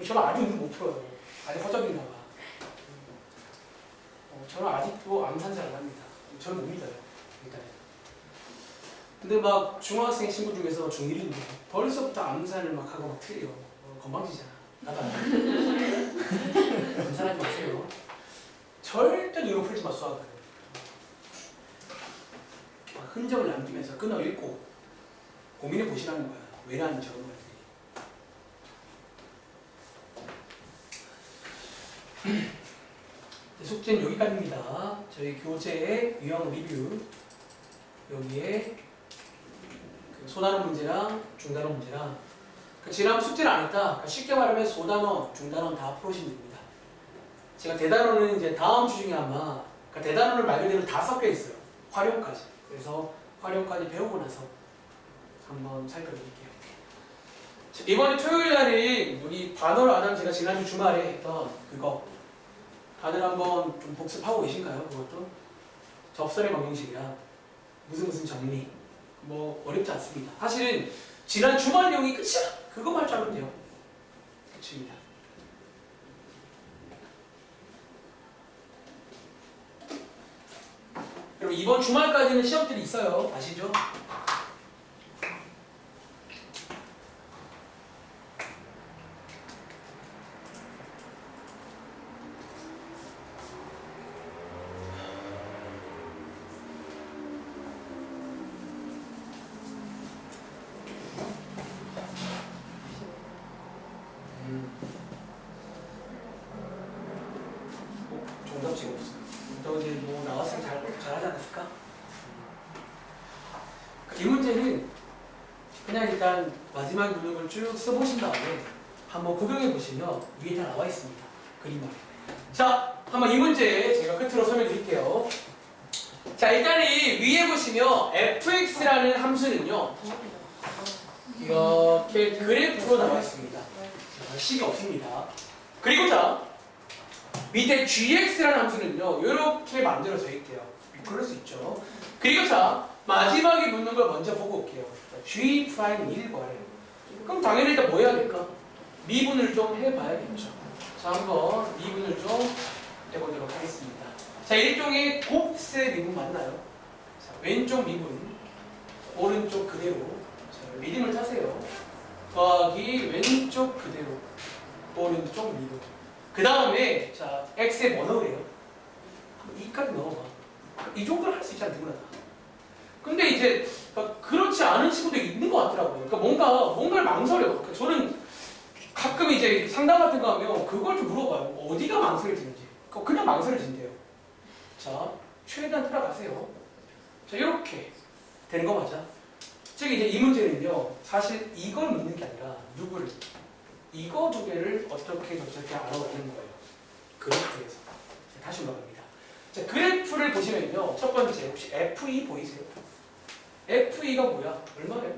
그럼 저는 아직 못 풀어요. 아직 허접인가 봐. 어, 저는 아직도 암산잘 안 합니다. 저는 못 믿어요. 일단. 근데 막 중학생 친구 중에서 중1인데 벌써부터 암산을 막 하고 막 틀려. 어, 건방지잖아. 나가. 암산하지 마세요. 절대 눈으로 풀지 마 수학을. 막 흔적을 남기면서 끊어 읽고 고민해 보시라는 거야. 왜라는 저런 것들이. 네, 숙제는 여기까지입니다. 저희 교재 유형 리뷰 여기에 그 소단어 문제랑 중단어 문제랑 그 지난 숙제를 안 했다. 그러니까 쉽게 말하면 소단어, 중단어 다 풀으시면 됩니다. 제가 대단어는 이제 다음 주 중에 아마 그러니까 대단어를 말 그대로 다 섞여 있어요. 활용까지. 그래서 활용까지 배우고 나서 한번 살펴드릴게요. 자, 이번에 토요일 날에 우리 안한 제가 지난주 주말에 했던 그거 다들 한번 좀 복습하고 계신가요? 그것도 접선의 방정식이랑 무슨 무슨 정리 뭐 어렵지 않습니다. 사실은 지난 주말 내용이 끝이야. 그거만 잘 하면 돼요. 끝입니다. 그리고 이번 주말까지는 시험들이 있어요. 아시죠? 없어. 저 이제 뭐 나왔으면 잘 잘하지 않았을까? 이 문제는 그냥 일단 마지막 문역을 쭉 써보신 다음에 한번 구경해 보시면 위에 다 나와 있습니다. 그림만. 자, 한번 이 문제 제가 끝으로 설명 드릴게요. 자, 일단 이 위에 보시면 fx라는 함수는요. 이렇게 그래프로 나와 있습니다. 자, 식이 없습니다. 그리고 자, 밑에 gx라는 함수는요, 이렇게 만들어져 있대요. 그럴 수 있죠. 그리고 자, 마지막에 묻는 걸 먼저 보고 올게요. g 프라임 1 거래요. 그럼 당연히 일단 뭐 해야 될까? 미분을 좀 해봐야겠죠. 자, 한번 미분을 좀 해보도록 하겠습니다. 자, 일종의 곱세 미분 맞나요? 자, 왼쪽 미분, 오른쪽 그대로. 자, 미림을 타세요. 더하기 왼쪽 그대로, 오른쪽 미분. 그 다음에 자 넣으래요? 한번 2까지 넣어봐. 이 정도는 할 수 있잖아 누구나 다. 근데 이제 그렇지 않은 친구도 있는 것 같더라고요. 그러니까 뭔가 뭔가를 망설여요. 그러니까 저는 가끔 이제 상담 같은 거 하면 그걸 좀 물어봐요. 어디가 망설여지는지. 그냥 망설여진대요. 자 최대한 따라가세요. 자 이렇게 되는 거 맞아? 즉 이제 이 문제는요 사실 이걸 묻는 게 아니라 누구를 이거 두 개를 어떻게 저렇게 알아보는 거예요. 그래프에서. 자, 다시 올라갑니다. 자, 그래프를 보시면요. 첫 번째, 혹시 FE 보이세요? FE가 뭐야? 얼마래요?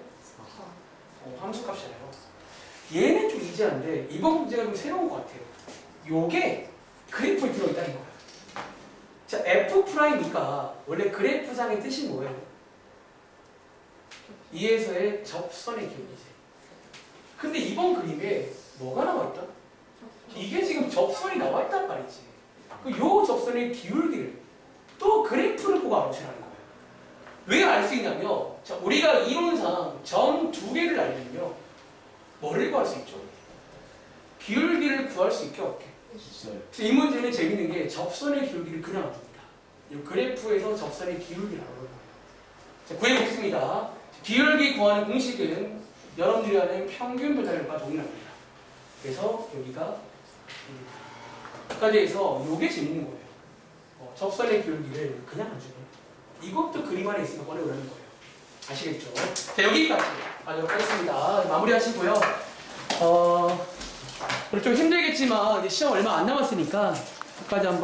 어, 함수값이잖아요. 얘는 좀 이지한데, 이번 문제가 좀 새로운 것 같아요. 요게 그래프에 들어있다는 거예요. 자, F'E가 원래 그래프상의 뜻이 뭐예요? 2에서의 접선의 기울기지. 근데 이번 그림에 뭐가 나와 있다? 이게 지금 접선이 나와 있단 말이지. 그요 접선의 기울기를 또 그래프를 보고 알아보시라는 거예요. 왜 알 수 있냐면, 자, 우리가 이론상 점 두 개를 알면요, 뭐를 구할 수 있죠? 기울기를 구할 수 있게. 그래서 이 문제는 재밌는 게 접선의 기울기를 줍니다. 이 그래프에서 접선의 기울기를 거예요. 자, 구해보겠습니다. 기울기 구하는 공식은 여러분들이 아는 평균 배달률과 동일합니다. 그래서 여기가 여기까지 해서 이게 재밌는 거예요. 어, 접선의 기울기를 그냥 안 주네. 이것도 그림 안에 있으면 꺼내오라는 거예요. 아시겠죠? 자, 여기까지 하도록 하겠습니다. 마무리 하시고요. 어, 오늘 좀 힘들겠지만 시험 얼마 안 남았으니까 끝까지 한번